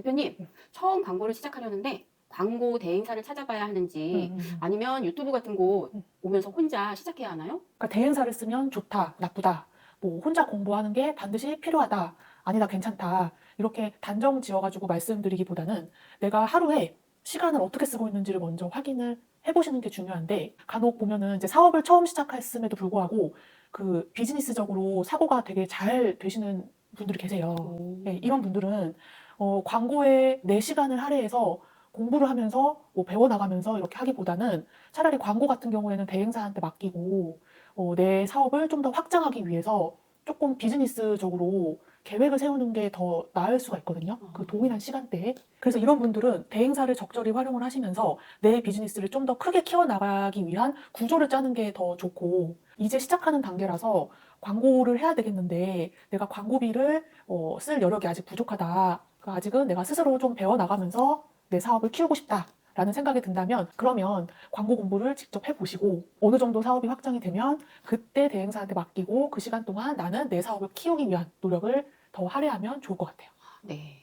대표님, 처음 광고를 시작하려는데 광고 대행사를 찾아봐야 하는지 음, 음. 아니면 유튜브 같은 곳 음. 오면서 혼자 시작해야 하나요? 그러니까 대행사를 쓰면 좋다, 나쁘다, 뭐 혼자 공부하는 게 반드시 필요하다, 아니다, 괜찮다 이렇게 단정 지어가지고 말씀드리기보다는 내가 하루에 시간을 어떻게 쓰고 있는지를 먼저 확인을 해보시는 게 중요한데 간혹 보면은 이제 사업을 처음 시작했음에도 불구하고 그 비즈니스적으로 사고가 되게 잘 되시는 분들이 계세요. 네, 이런 분들은 어, 광고에 내 시간을 할애해서 공부를 하면서 뭐 배워나가면서 이렇게 하기보다는 차라리 광고 같은 경우에는 대행사한테 맡기고 어, 내 사업을 좀 더 확장하기 위해서 조금 비즈니스적으로 계획을 세우는 게 더 나을 수가 있거든요. 그 동일한 시간대에. 그래서 이런 분들은 대행사를 적절히 활용을 하시면서 내 비즈니스를 좀 더 크게 키워나가기 위한 구조를 짜는 게 더 좋고 이제 시작하는 단계라서 광고를 해야 되겠는데 내가 광고비를 어, 쓸 여력이 아직 부족하다. 그러니까 아직은 내가 스스로 좀 배워나가면서 내 사업을 키우고 싶다. 라는 생각이 든다면 그러면 광고 공부를 직접 해보시고 어느 정도 사업이 확장이 되면 그때 대행사한테 맡기고 그 시간 동안 나는 내 사업을 키우기 위한 노력을 더 할애하면 좋을 것 같아요. 네.